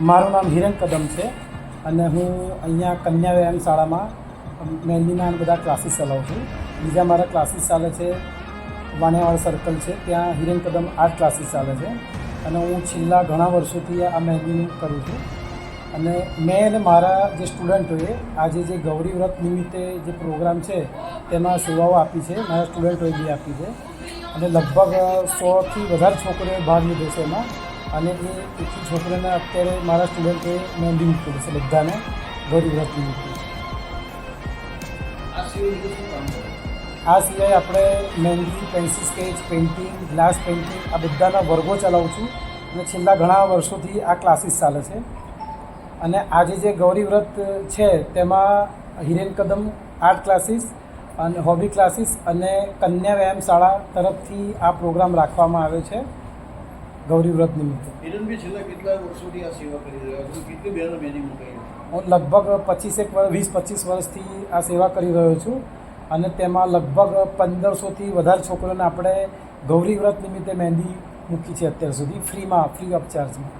મારું નામ હિરેન કદમ છે અને હું અહીંયા કન્યા વ્યાયામ શાળામાં મહેંદીના બધા ક્લાસીસ ચલાવું છું. બીજા મારા ક્લાસીસ ચાલે છે, વાણિયાવાડ સર્કલ છે, ત્યાં હિરેન કદમ આર્ટ ક્લાસીસ ચાલે છે. અને હું છેલ્લા ઘણા વર્ષોથી આ મહેંદીનું કરું છું. અને મેં અને મારા જે સ્ટુડન્ટોએ આજે જે ગૌરી વ્રત નિમિત્તે જે પ્રોગ્રામ છે, તેમાં સેવાઓ આપી છે. મારા સ્ટુડન્ટોએ બી આપી છે. અને લગભગ સોથી વધારે છોકરીઓએ ભાગ લીધો છે એમાં. અને એ એટલી છોકરીઓને અત્યારે મારા સ્ટુડન્ટોએ મહેંદી મૂકેલી છે બધાને ગૌરી વ્રત નિમિત્તે આ સિવાય બીજું શું કામ કરે? આ સિવાય આપણે મહેંદી pencil sketch painting glass painting આ બધાના વર્ગો ચલાવું છું. અને છેલ્લા ઘણા વર્ષોથી આ ક્લાસીસ ચાલે છે. અને આજે જે ગૌરી વ્રત છે તેમાં હિરેન કદમ આર્ટ ક્લાસીસ અને હોબી ક્લાસીસ અને કન્યા વ્યાયામ શાળા તરફથી આ પ્રોગ્રામ રાખવામાં આવ્યો છે. ગૌરી વ્રત નિમિત્તે. છેલ્લા કેટલા વર્ષોથી આ સેવા કરી રહ્યા છો? કેટલી બહેનો મુકાઈ હું લગભગ પચીસેક વર્ષ વીસ પચીસ વર્ષથી આ સેવા કરી રહ્યો છું અને તેમાં લગભગ પંદરસોથી વધારે છોકરીઓને આપણે ગૌરી વ્રત નિમિત્તે મહેંદી મૂકી છે અત્યાર સુધી. ફ્રીમાં ફ્રી ઓફ ચાર્જમાં